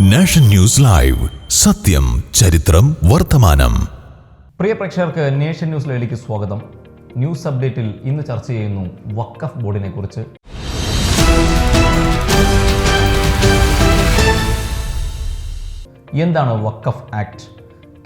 Nation news live. സത്യം ചരിത്രം വർത്തമാനം. പ്രിയ പ്രേക്ഷകർക്ക് നേഷൻ ന്യൂസ് ലൈവിലേക്ക് സ്വാഗതം. ന്യൂസ് അപ്ഡേറ്റിൽ ഇന്ന് ചർച്ച ചെയ്യുന്നു വക്കഫ് ബോർഡിനെ കുറിച്ച് എന്താണ് വക്കഫ് ആക്ട്?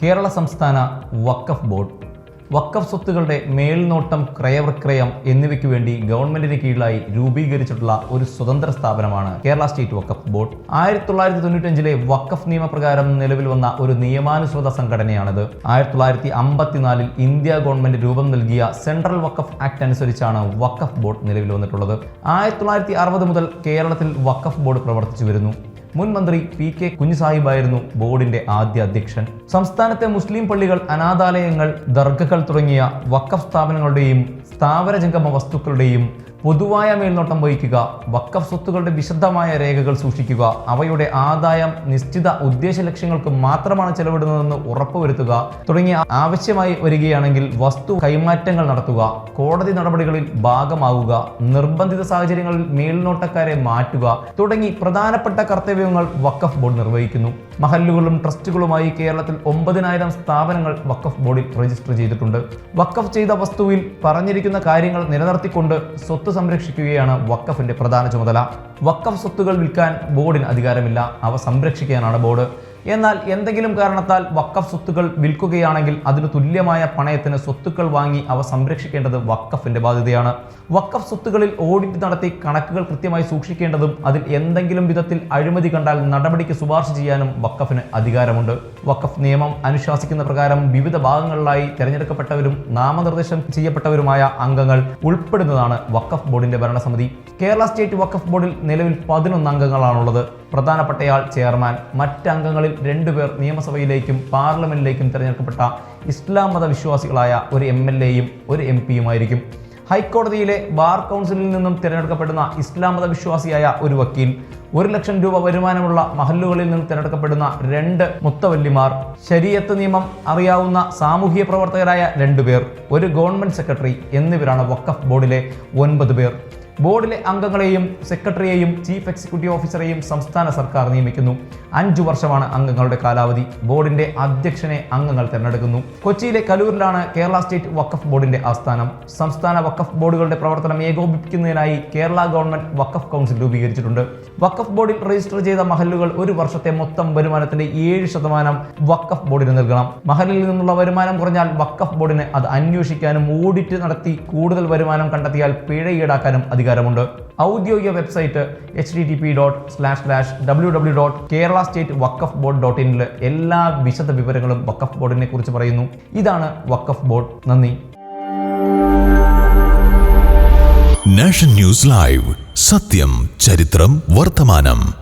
കേരള സംസ്ഥാന വക്കഫ് ബോർഡ് വക്കഫ് സ്വത്തുക്കളുടെ മേൽനോട്ടം ക്രയവിക്രയം എന്നിവയ്ക്ക് വേണ്ടി ഗവൺമെന്റിന് കീഴിലായി രൂപീകരിച്ചിട്ടുള്ള ഒരു സ്വതന്ത്ര സ്ഥാപനമാണ് കേരള സ്റ്റേറ്റ് വക്കഫ് ബോർഡ്. ആയിരത്തി തൊള്ളായിരത്തി തൊണ്ണൂറ്റഞ്ചിലെ വക്കഫ് നിയമപ്രകാരം നിലവിൽ വന്ന ഒരു നിയമാനുസൃത സംഘടനയാണിത്. ആയിരത്തി തൊള്ളായിരത്തി അമ്പത്തിനാലിൽ ഇന്ത്യ ഗവൺമെന്റ് രൂപം നൽകിയ സെൻട്രൽ വക്കഫ് ആക്ട് അനുസരിച്ചാണ് വക്കഫ് ബോർഡ് നിലവിൽ വന്നിട്ടുള്ളത്. ആയിരത്തി തൊള്ളായിരത്തി അറുപത് മുതൽ കേരളത്തിൽ വക്കഫ് ബോർഡ് പ്രവർത്തിച്ചു വരുന്നു. മുൻ മന്ത്രി പി കെ കുഞ്ഞുസാഹിബായിരുന്നു ബോർഡിന്റെ ആദ്യ അധ്യക്ഷൻ. സംസ്ഥാനത്തെ മുസ്ലിം പള്ളികൾ അനാഥാലയങ്ങൾ ദർഗകൾ തുടങ്ങിയ വക്കഫ് സ്ഥാപനങ്ങളുടെയും സ്ഥാവരജംഗമ വസ്തുക്കളുടെയും പൊതുവായ മേൽനോട്ടം വഹിക്കുക വക്കഫ് സ്വത്തുക്കളുടെ വിശദമായ രേഖകൾ സൂക്ഷിക്കുക അവയുടെ ആദായം നിശ്ചിത ഉദ്ദേശ ലക്ഷ്യങ്ങൾക്ക് മാത്രമാണ് ചെലവിടുന്നതെന്ന് ഉറപ്പുവരുത്തുക തുടങ്ങിയ ആവശ്യമായി വരികയാണെങ്കിൽ വസ്തു കൈമാറ്റങ്ങൾ നടത്തുക കോടതി നടപടികളിൽ ഭാഗമാവുക നിർബന്ധിത സാഹചര്യങ്ങളിൽ മേൽനോട്ടക്കാരെ മാറ്റുക തുടങ്ങി പ്രധാനപ്പെട്ട കർത്തവ്യങ്ങൾ വക്കഫ് ബോർഡ് നിർവഹിക്കുന്നു. മഹല്ലുകളും ട്രസ്റ്റുകളുമായി കേരളത്തിൽ ഒമ്പതിനായിരം സ്ഥാപനങ്ങൾ വക്കഫ് ബോർഡിൽ രജിസ്റ്റർ ചെയ്തിട്ടുണ്ട്. വക്കഫ് ചെയ്ത വസ്തുവിൽ പറഞ്ഞിരിക്കുന്ന കാര്യങ്ങൾ നിലനിർത്തിക്കൊണ്ട് സ്വത്ത് സംരക്ഷിക്കുകയാണ് വക്കഫിന്റെ പ്രധാന ചുമതല. വക്കഫ് സ്വത്തുകൾ വിൽക്കാൻ ബോർഡിന് അധികാരമില്ല. അവ സംരക്ഷിക്കാനാണ് ബോർഡ്. എന്നാൽ എന്തെങ്കിലും കാരണത്താൽ വക്കഫ് സ്വത്തുക്കൾ വിൽക്കുകയാണെങ്കിൽ അതിന് തുല്യമായ പണയത്തിന് സ്വത്തുക്കൾ വാങ്ങി അവ സംരക്ഷിക്കേണ്ടത് വക്കഫിന്റെ ബാധ്യതയാണ്. വക്കഫ് സ്വത്തുക്കളിൽ ഓഡിറ്റ് നടത്തി കണക്കുകൾ കൃത്യമായി സൂക്ഷിക്കേണ്ടതും അതിൽ എന്തെങ്കിലും വിധത്തിൽ അഴിമതി കണ്ടാൽ നടപടിക്ക് ശുപാർശ ചെയ്യാനും വക്കഫിന് അധികാരമുണ്ട്. വക്കഫ് നിയമം അനുശാസിക്കുന്ന പ്രകാരം വിവിധ ഭാഗങ്ങളിലായി തിരഞ്ഞെടുക്കപ്പെട്ടവരും നാമനിർദ്ദേശം ചെയ്യപ്പെട്ടവരുമായ അംഗങ്ങൾ ഉൾപ്പെടുന്നതാണ് വക്കഫ് ബോർഡിന്റെ ഭരണസമിതി. കേരള സ്റ്റേറ്റ് വക്കഫ് ബോർഡിൽ നിലവിൽ പതിനൊന്ന് അംഗങ്ങളാണുള്ളത്. പ്രധാനപ്പെട്ടയാൾ ചെയർമാൻ. മറ്റ് അംഗങ്ങളിൽ രണ്ടുപേർ നിയമസഭയിലേക്കും പാർലമെന്റിലേക്കും തിരഞ്ഞെടുക്കപ്പെട്ട ഇസ്ലാം മത വിശ്വാസികളായ ഒരു എം എൽ എയും ഒരു എം പിയുമായിരിക്കും. ഹൈക്കോടതിയിലെ ബാർ കൗൺസിലിൽ നിന്നും തിരഞ്ഞെടുക്കപ്പെടുന്ന ഇസ്ലാം മത വിശ്വാസിയായ ഒരു വക്കീൽ ഒരു ലക്ഷം രൂപ വരുമാനമുള്ള മഹല്ലുകളിൽ നിന്ന് തിരഞ്ഞെടുക്കപ്പെടുന്ന രണ്ട് മുത്തവല്ലിമാർ ശരീരത്ത് നിയമം അറിയാവുന്ന സാമൂഹ്യ പ്രവർത്തകരായ രണ്ടുപേർ ഒരു ഗവൺമെന്റ് സെക്രട്ടറി എന്നിവരാണ് വക്കഫ് ബോർഡിലെ ഒൻപത് പേർ. ബോർഡിലെ അംഗങ്ങളെയും സെക്രട്ടറിയെയും ചീഫ് എക്സിക്യൂട്ടീവ് ഓഫീസറെയും സംസ്ഥാന സർക്കാർ നിയമിക്കുന്നു. അഞ്ചു വർഷമാണ് അംഗങ്ങളുടെ കാലാവധി. ബോർഡിന്റെ അധ്യക്ഷനെ അംഗങ്ങൾ തിരഞ്ഞെടുക്കുന്നു. കൊച്ചിയിലെ കലൂരിലാണ് കേരള സ്റ്റേറ്റ് വക്കഫ് ബോർഡിന്റെ ആസ്ഥാനം. സംസ്ഥാന വക്കഫ് ബോർഡുകളുടെ പ്രവർത്തനം ഏകോപിപ്പിക്കുന്നതിനായി കേരള ഗവൺമെന്റ് വക്കഫ് കൗൺസിൽ രൂപീകരിച്ചിട്ടുണ്ട്. വക്കഫ് ബോർഡിൽ രജിസ്റ്റർ ചെയ്ത മഹലുകൾ ഒരു വർഷത്തെ മൊത്തം വരുമാനത്തിന്റെ ഏഴ് ശതമാനം വക്കഫ് ബോർഡിന് നൽകണം. മഹലിൽ നിന്നുള്ള വരുമാനം കുറഞ്ഞാൽ വക്കഫ് ബോർഡിന് അത് അന്വേഷിക്കാനും ഓഡിറ്റ് നടത്തി കൂടുതൽ വരുമാനം കണ്ടെത്തിയാൽ പിഴ ഈടാക്കാനും അധികാരമുണ്ട്. ഔദ്യോഗിക website H D T P dot slash slash W W dot Kerala state Waqf board dot ഇനിൽ എല്ലാ വിശദ വിവരങ്ങളും വക്കഫ് ബോർഡിനെ കുറിച്ച് പറയുന്നു. ഇതാണ് വക്കഫ് ബോർഡ് നന്ദി. നാഷണൽ ന്യൂസ് ലൈവ് സത്യം ചരിത്രം വർത്തമാനം.